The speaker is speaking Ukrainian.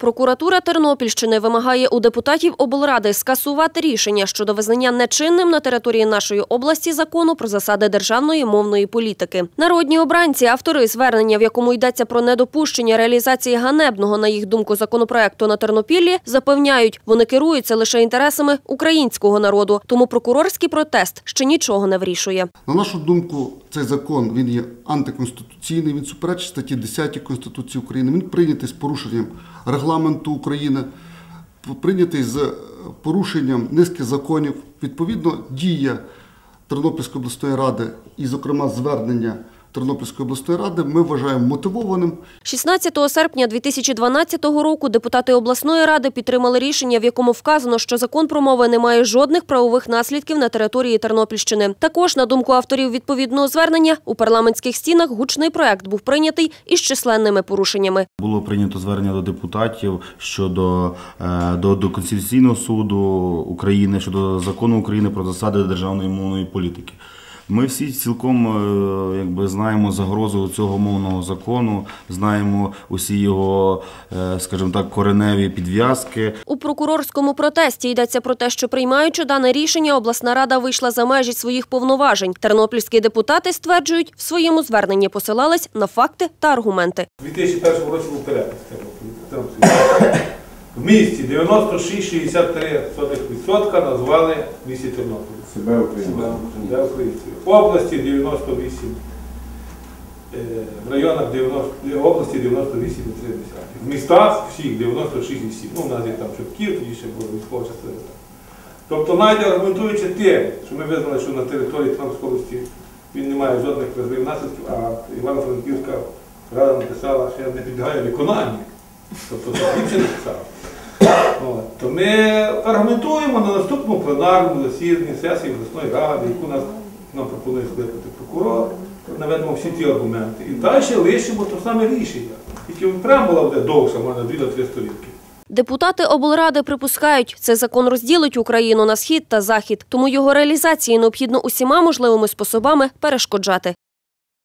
Прокуратура Тернопільщини вимагає у депутатів облради скасувати рішення щодо визнання нечинним на території нашої області закону про засади державної мовної політики. Народні обранці, автори звернення, в якому йдеться про недопущення реалізації ганебного, на їх думку, законопроекту на Тернопіллі, запевняють, вони керуються лише інтересами українського народу. Тому прокурорський протест ще нічого не вирішує. На нашу думку, цей закон він є антиконституційний, він суперечить статті 10 Конституції України. Він прийнятий з порушенням регламенту України, прийнятий з порушенням низки законів. Відповідно, дія Тернопільської обласної ради і, зокрема, звернення Тернопільської обласної ради ми вважаємо мотивованим 16 серпня 2012 року депутати обласної ради підтримали рішення, в якому вказано, що закон про мови не має жодних правових наслідків на території Тернопільщини. Також, на думку авторів відповідного звернення, у парламентських стінах гучний проект був прийнятий із численними порушеннями. Було прийнято звернення до депутатів щодо е, до, до Конституційного суду України щодо закону України про засади державної мовної політики. Ми всі цілком е, якби знаємо загрозу цього мовного закону, знаємо усі його, е, скажімо так, кореневі підв'язки. У прокурорському протесті йдеться про те, що приймаючи дане рішення, обласна рада вийшла за межі своїх повноважень. Тернопільські депутати стверджують, в своєму зверненні посилались на факти та аргументи. У 2001 році був перепис Тернопіль. В місті 96,63% назвали місті Тернопіль. Себе. Українців. В області 98, е, в районах 90, області 98,3. В містах всіх 96,7. Ну, у нас є там Чортків, тоді ще була військова частина. Тобто, навіть аргументуючи тим, що ми визнали, що на території Тернопільської області він не має жодних вразливих наслідків, а Івано-Франківська рада написала, що я не підлягаю виконанню. Тобто написала. От. То ми аргументуємо на наступному пленарному засіданні сесії обласної ради, яку нам пропонує скликати прокурор, наведемо всі ті аргументи. І далі лишимо те саме рішення. Тільки преамбула буде довша, може, 2-3 сторінки. Депутати облради припускають, цей закон розділить Україну на схід та захід, тому його реалізації необхідно усіма можливими способами перешкоджати.